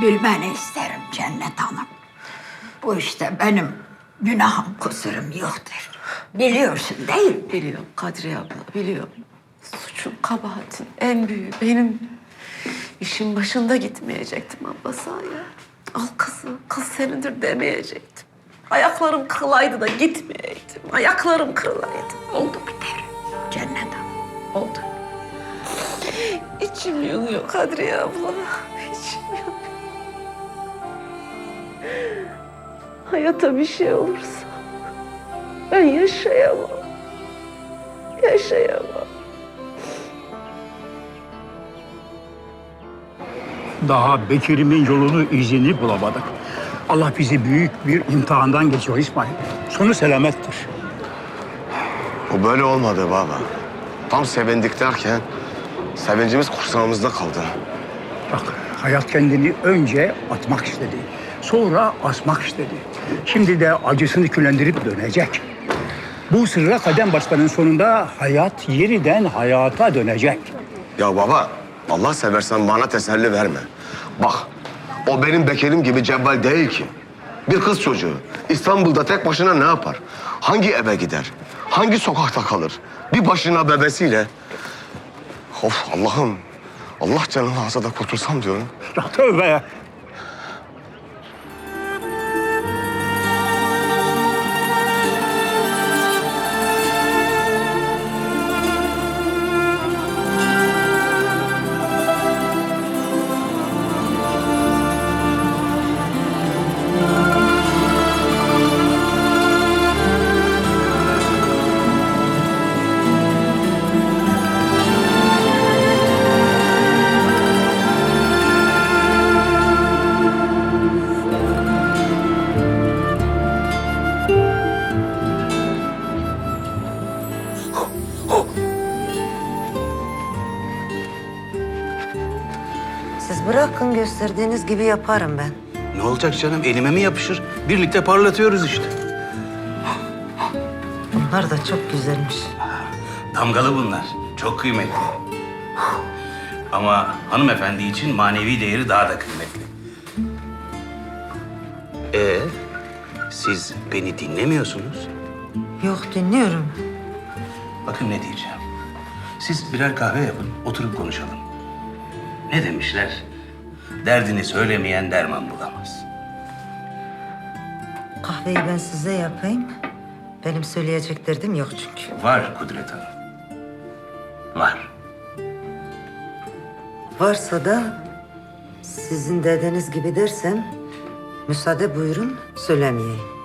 Bilmeni isterim Cennet Hanım. Bu işte benim günahım kusurum yoktur. Biliyorsun değil mi? Biliyorum Kadriye abla, biliyorum. Suçum, kabahatin en büyüğü benim. İşin başında gitmeyecektim abla sahaya. Al kızı, kız senindir demeyecektim. Ayaklarım kılaydı da gitmeyeydim. Ayaklarım kırılaydı. Oldu biter Cennet Hanım. Oldu. İçim yanıyor Kadriye abla. İçim yanıyor. Hayata bir şey olursa ben yaşayamam. Yaşayamam. Daha Bekir'imin yolunu, izini bulamadık. Allah bizi büyük bir imtihandan geçiyor İsmail. Sonu selamettir. Bu böyle olmadı baba. Tam sevindik derken sevincimiz kursağımızda kaldı. Bak hayat kendini önce atmak istedi. Sonra asmak istedi. Şimdi de acısını külendirip dönecek. Bu sırra kadem basmanın sonunda hayat yeniden hayata dönecek. Ya baba Allah seversen bana teselli verme. Bak o benim Bekir'im gibi cevval değil ki. Bir kız çocuğu İstanbul'da tek başına ne yapar? Hangi eve gider? Hangi sokakta kalır? Bir başına bebesiyle. Of Allah'ım. Allah canını alsa da kurtulsam diyorum. Ya tövbe. Siz bırakın gösterdiğiniz gibi yaparım ben. Ne olacak canım? Elime mi yapışır? Birlikte parlatıyoruz işte. Bunlar da çok güzelmiş. Damgalı bunlar. Çok kıymetli. Ama hanımefendi için manevi değeri daha da kıymetli. Ee, siz beni dinlemiyorsunuz. Yok dinliyorum. Bakın ne diyeceğim. Siz birer kahve yapın, oturup konuşalım. Ne demişler? Derdini söylemeyen derman bulamaz. Kahveyi ben size yapayım. Benim söyleyecek derdim yok çünkü. Var Kudret Hanım. Var. Varsa da sizin dediğiniz gibi dersem müsaade buyurun söylemeyeyim.